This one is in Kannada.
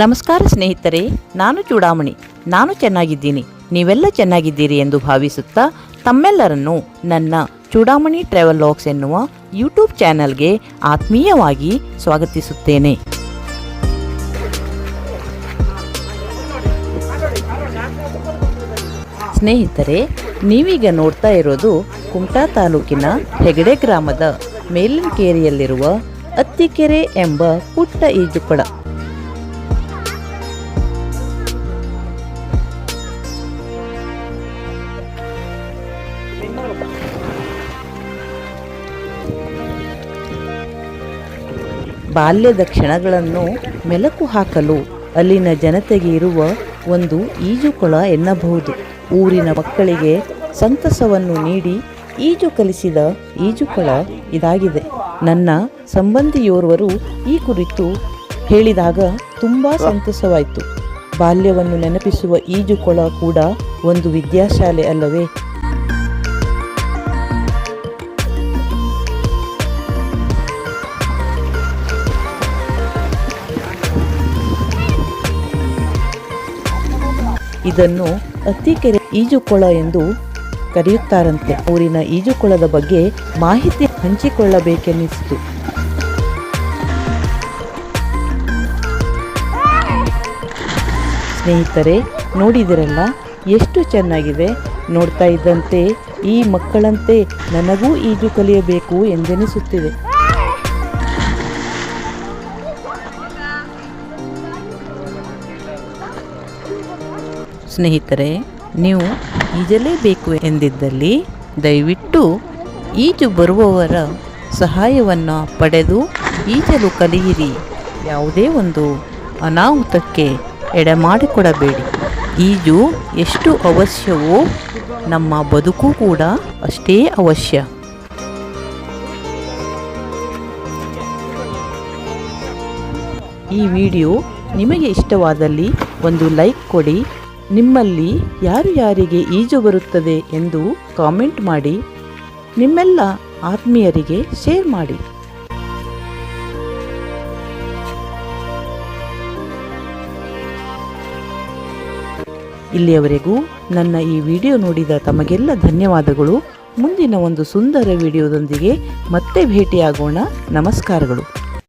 ನಮಸ್ಕಾರ ಸ್ನೇಹಿತರೆ, ನಾನು ಚೂಡಾಮಣಿ. ನಾನು ಚೆನ್ನಾಗಿದ್ದೀನಿ. ನೀವೆಲ್ಲ ಚೆನ್ನಾಗಿದ್ದೀರಿ ಎಂದು ಭಾವಿಸುತ್ತಾ ತಮ್ಮೆಲ್ಲರನ್ನು ನನ್ನ ಚೂಡಾಮಣಿ ಟ್ರಾವೆಲ್ ಲಾಗ್ಸ್ ಎನ್ನುವ ಯೂಟ್ಯೂಬ್ ಚಾನೆಲ್ಗೆ ಆತ್ಮೀಯವಾಗಿ ಸ್ವಾಗತಿಸುತ್ತೇನೆ. ಸ್ನೇಹಿತರೆ, ನೀವೀಗ ನೋಡ್ತಾ ಇರೋದು ಕುಮಟಾ ತಾಲೂಕಿನ ಹೆಗಡೆ ಗ್ರಾಮದ ಮೇಲಿನ ಕೇರಿಯಲ್ಲಿರುವ ಅತ್ತಿಕೆರೆ ಎಂಬ ಪುಟ್ಟ ಈಜುಕೊಳ. ಬಾಲ್ಯದ ಕ್ಷಣಗಳನ್ನು ಮೆಲುಕು ಹಾಕಲು ಅಲ್ಲಿನ ಜನತೆಗೆ ಇರುವ ಒಂದು ಈಜುಕೊಳ ಎನ್ನಬಹುದು. ಊರಿನ ಮಕ್ಕಳಿಗೆ ಸಂತಸವನ್ನು ನೀಡಿ ಈಜು ಕಲಿಸಿದ ಈಜುಕೊಳ ಇದಾಗಿದೆ. ನನ್ನ ಸಂಬಂಧಿಯೋರ್ವರು ಈ ಕುರಿತು ಹೇಳಿದಾಗ ತುಂಬ ಸಂತಸವಾಯಿತು. ಬಾಲ್ಯವನ್ನು ನೆನಪಿಸುವ ಈಜುಕೊಳ ಕೂಡ ಒಂದು ವಿದ್ಯಾಶಾಲೆ ಅಲ್ಲವೇ? ಇದನ್ನು ಅತ್ತಿಕೆರೆ ಈಜುಕೊಳ ಎಂದು ಕರೆಯುತ್ತಾರಂತೆ. ಊರಿನ ಈಜುಕೊಳದ ಬಗ್ಗೆ ಮಾಹಿತಿ ಹಂಚಿಕೊಳ್ಳಬೇಕೆನ್ನಿಸಿತು ಸ್ನೇಹಿತರೆ, ನೋಡಿದಿರಲ್ಲ? ಎಷ್ಟು ಚೆನ್ನಾಗಿದೆ? ನೋಡ್ತಾ ಇದ್ದಂತೆ ಈ ಮಕ್ಕಳಂತೆ ನನಗೂ ಈಜು ಕಲಿಯಬೇಕು ಎಂದೆನಿಸುತ್ತಿದೆ. ಸ್ನೇಹಿತರೆ, ನೀವು ಈಜಲೇಬೇಕು ಎಂದಿದ್ದಲ್ಲಿ ದಯವಿಟ್ಟು ಈಜು ಬರುವವರ ಸಹಾಯವನ್ನು ಪಡೆದು ಈಜಲು ಕಲಿಯಿರಿ. ಯಾವುದೇ ಒಂದು ಅನಾಹುತಕ್ಕೆ ಎಡೆಮಾಡಿಕೊಡಬೇಡಿ. ಈಜು ಎಷ್ಟು ಅವಶ್ಯವೋ ನಮ್ಮ ಬದುಕು ಕೂಡ ಅಷ್ಟೇ ಅವಶ್ಯ. ಈ ವಿಡಿಯೋ ನಿಮಗೆ ಇಷ್ಟವಾದಲ್ಲಿ ಒಂದು ಲೈಕ್ ಕೊಡಿ. ನಿಮ್ಮಲ್ಲಿ ಯಾರು ಯಾರಿಗೆ ಈಜು ಬರುತ್ತದೆ ಎಂದು ಕಾಮೆಂಟ್ ಮಾಡಿ, ನಿಮ್ಮೆಲ್ಲ ಆತ್ಮೀಯರಿಗೆ ಶೇರ್ ಮಾಡಿ. ಇಲ್ಲಿಯವರೆಗೂ ನನ್ನ ಈ ವಿಡಿಯೋ ನೋಡಿದ ತಮಗೆಲ್ಲ ಧನ್ಯವಾದಗಳು. ಮುಂದಿನ ಒಂದು ಸುಂದರ ವಿಡಿಯೋದೊಂದಿಗೆ ಮತ್ತೆ ಭೇಟಿಯಾಗೋಣ. ನಮಸ್ಕಾರಗಳು.